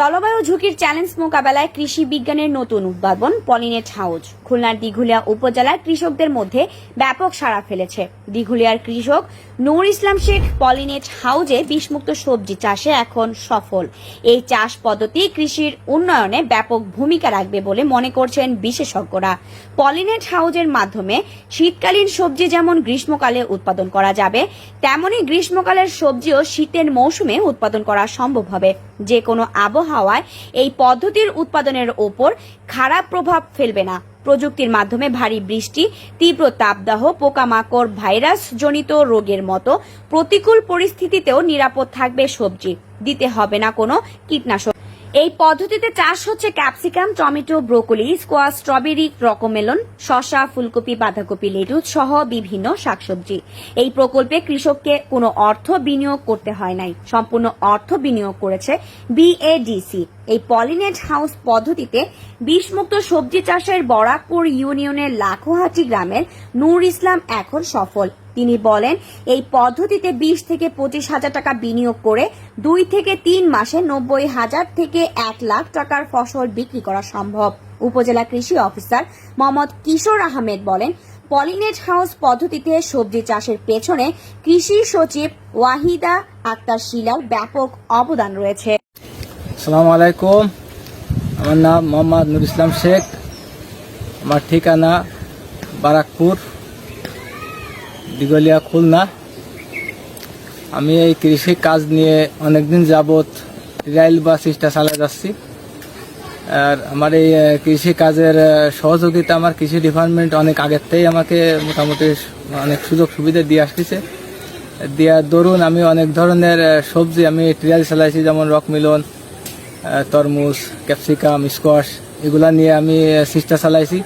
জলবায়ু ঝুঁকির চ্যালেঞ্জ মোকাবেলায় কৃষি বিজ্ঞানের নতুন উদ্ভাবন, পলিনেট হাউস। খুলনার দিঘুলিয়া উপজেলার কৃষকদের মধ্যে ব্যাপক সাড়া ফেলেছে। দিঘুলিয়ার কৃষক নূর ইসলাম শেখ পলিনেট হাউজে বিষমুক্ত সবজি চাষে এখন সফল। এই চাষ পদ্ধতি কৃষির উন্নয়নে ব্যাপক ভূমিকা রাখবে বলে মনে করছেন বিশেষজ্ঞরা। পলিনেট হাউজের মাধ্যমে শীতকালীন সবজি যেমন গ্রীষ্মকালে উৎপাদন করা যাবে, তেমনি গ্রীষ্মকালের সবজিও শীতের মৌসুমে উৎপাদন করা সম্ভব হবে। যে কোনো আবহাওয়ায় এই পদ্ধতির উৎপাদনের ওপর খারাপ প্রভাব ফেলবে না। প্রযুক্তির মাধ্যমে ভারী বৃষ্টি, তীব্র তাপদাহ, পোকামাকড়, ভাইরাস জনিত রোগের মতো প্রতিকূল পরিস্থিতিতেও নিরাপদ থাকবে সবজি। দিতে হবে না কোনো কীটনাশক। এই পদ্ধতিতে চাষ হচ্ছে ক্যাপসিকাম, টমেটো, ব্রোকলি স্কোয়া স্ট্রবেরি রকমেলন শশা ফুলকপি, বাঁধাকপি লেটুস সহ বিভিন্ন শাকসবজি। এই প্রকল্পে কৃষককে কোনো অর্থ বিনিয়োগ করতে হয় নাই, সম্পূর্ণ অর্থ বিনিয়োগ করেছে বিএডিসি। এই পলিনেট হাউস পদ্ধতিতে বিষমুক্ত সবজি চাষের বরাকপুর ইউনিয়নের লাখোহাটি গ্রামের নূর ইসলাম এখন সফল। তিনি বলেন, এই পদ্ধতিতে বিশ থেকে পঁচিশ হাজার টাকা বিনিয়োগ করে দুই থেকে তিন মাসে নব্বই হাজার থেকে এক লাখ টাকার ফসল বিক্রি করা সম্ভব। উপজেলা কৃষি অফিসার মোহাম্মদ কিশোর আহমেদ বলেন, পলিনেট হাউস পদ্ধতিতে সবজি চাষের পেছনে কৃষি সচিব ওয়াহিদা আক্তার শিলার ব্যাপক অবদান রয়েছে। আসসালামু আলাইকুম। আমার নাম মোহাম্মদ নুর ইসলাম শেখ। আমার ঠিকানা বারাকপুর দিগলিয়া খুলনা। আমি এই কৃষি কাজ নিয়ে অনেকদিন যাবৎ রেল বা চেষ্টা চালিয়ে যাচ্ছি। আর আমার এই কৃষি কাজের সহযোগিতা আমার কৃষি ডিপার্টমেন্ট অনেক আগের থেকেই আমাকে মোটামুটি অনেক সুযোগ সুবিধা দিয়ে আসতেছে। দেওয়ার দরুন আমি অনেক ধরনের সবজি আমি ট্রিয়াল চালাইছি, যেমন রক মিলন তরমুজ, ক্যাপসিকাম, স্কোয়াশ, এগুলা নিয়ে আমি চেষ্টা চালাইছি।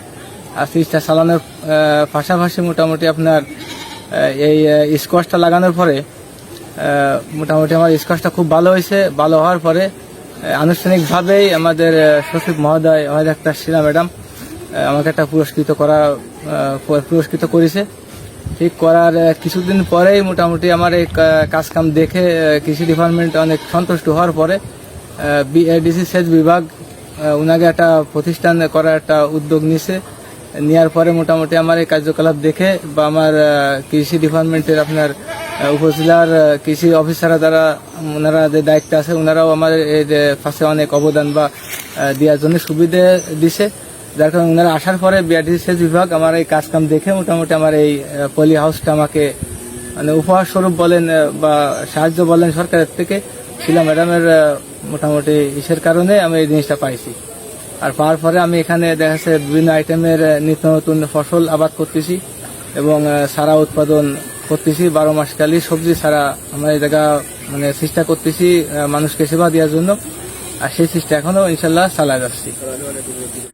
আর চেষ্টা চালানোর পাশাপাশি মোটামুটি আপনার এই স্কোয়াশটা লাগানোর পরে মোটামুটি আমার স্কোয়াশটা খুব ভালো হয়েছে, ভালো হওয়ার পরে আনুষ্ঠানিকভাবেই আমাদের সচিব মহোদয়, আমাদের একটা শিলা ম্যাডাম আমাকে একটা পুরস্কৃত করা পুরস্কৃত করেছে। ঠিক করার কিছুদিন পরেই মোটামুটি আমার এই কা- কাজকাম দেখে কৃষি ডিপার্টমেন্ট অনেক সন্তুষ্ট হওয়ার পরে বিএডিসি সেচ বিভাগ উনাকে একটা প্রতিষ্ঠান করার একটা উদ্যোগ নিছে। নেওয়ার পরে মোটামুটি আমার এই কার্যকলাপ দেখে বা আমার কৃষি ডিপার্টমেন্টের আপনার উপজেলার কৃষি অফিসাররা যারা, ওনারা যে দায়িত্ব আছে ওনারাও আমার এই পাশে অনেক অবদান বা দেওয়ার জন্য সুবিধে দিছে। যার কারণে ওনারা আসার পরে বিআরটিসি সেচ বিভাগ আমার এই কাজকাম দেখে মোটামুটি আমার এই পলি হাউসটা আমাকে মানে উপহার স্বরূপ বলেন বা সাহায্য বলেন সরকারের থেকে। শিলা ম্যাডামের মোটামুটি ইসের কারণে আমি এই জিনিসটা পাইছি। আর পাওয়ার পরে আমি এখানে দেখা যাচ্ছে বিভিন্ন আইটেমের নিত্য নতুন ফসল আবাদ করতেছি এবং সারা উৎপাদন করতেছি। বারো মাসকালী সবজি সারা আমরা এই জায়গা মানে চেষ্টা করতেছি মানুষকে সেবা দেওয়ার জন্য। আর সেই চেষ্টা এখনও ইনশাল্লাহ চালা যাচ্ছি।